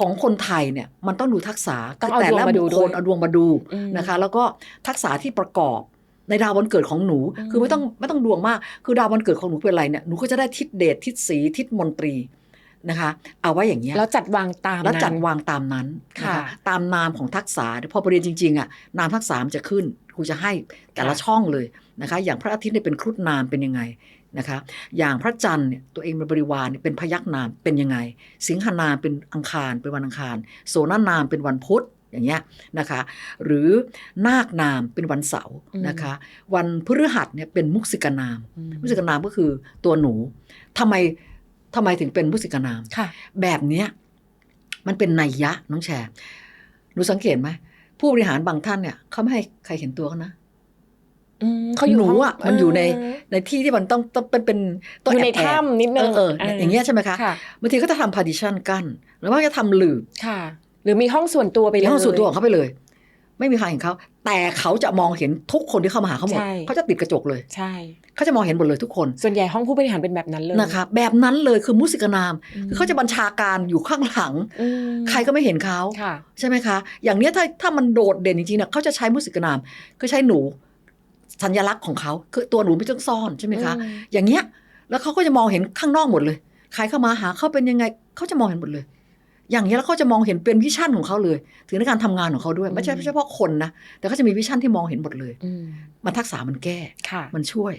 ของคนไทยเนี่ยมันต้องดูทักษะต้องเอาแต่ดวงละมาดูบุคด้ควยลเอาดวงมาดูอืม นะคะ แล้วก็ทักษะที่ประกอบในดาววันเกิดของหนูอืมคือไม่ต้องไม่ต้องดวงมาก คือดาววันเกิดของหนูเป็นอะไรเนี่ยหนูก็จะได้ทิศเดชทิศสีทิศมนตรีนะคะ เอาไว้อย่างเงี้ย แล้วจัดวางตามแล้วจัดนั้น วางตามนั้นนะค่ะคะตามนามของทักษะพอไปเรียนจริงๆอะนามทักษะมันจะขึ้นครูจะให้แต่ละค่ะช่องเลยนะคะ อย่างพระอาทิตย์เนี่ยเป็นครุฑนามเป็นยังไง นะคะ อย่างพระจันทร์เนี่ยตัวเองเป็นบริวารเนี่ยเป็นพยักนามเป็นยังไง สิงหานามเป็นอังคารเป็นวันอังคาร โสนานามเป็นวันพุธอย่างเงี้ยนะคะ หรือนาคนามเป็นวันเสาร์นะคะ วันพฤหัสเนี่ยเป็นมุสิกนามอืมมุสิกนามก็คือตัวหนูทำไมทำไมถึงเป็นมุสิกนามค่ะแบบเนี้ยมันเป็นนัยยะน้องแชร์หนูสังเกตไหมผู้บริหารบางท่านเนี่ยเขาไม่ให้ใครเห็นตัวเขานะอืม เขาอยู่หนูห้งอะมันอยู่ในเในที่ที่มันต้องต้องเป็นเป็นต้องอยู่ในแอบแอบถ้ำนิดนึงเออเอออย่างเงี้ยใช่ไหมคะค่ะบางทีก็จะทำ partition กั้นหรือว่าจะทำหลืบค่ะหรือมีห้องส่วนตัวไปในเลยห้องส่วนตัวของเขาไปเลย ไม่มีใครเห็นเขาแต่เขาจะมองเห็นทุกคนที่เข้ามาหาเขาหมดใช่เขาจะติดกระจกเลยใช่เขาจะมองเห็นหมดเลยทุกคน ส่วนใหญ่ห้องผู้บริหารเป็นแบบนั้นเลยนะคะแบบนั้นเลยคือมุสิกนามอืมคือเขาจะบัญชาการอยู่ข้างหลังอืมใครก็ไม่เห็นเขาค่ะใช่ไหมคะ อย่างเนี้ยถ้าถ้ามันโดดเด่นจริงๆเนี่ยเขาจะใช้มุสิกนามคือใช้หนู สัญลักษณ์ของเขาคือตัวหนูไม่ต้องซ่อนใช่ไหมคะอืมอย่างเงี้ย แล้วเขาก็จะมองเห็นข้างนอกหมดเลยใครเข้ามาหาเขาเป็นยังไงเขาจะมองเห็นหมดเลย อย่างเงี้ยแล้วเขาจะมองเห็นเป็นวิชั่นของเขาเลย ถึงในการทำงานของเขาด้วยไม่ใช่เฉพาะคนนะแต่เขาจะมีวิชั่นที่มองเห็นหมดเลยอืมมันทักษะมันแก้ค่ะมันช่วย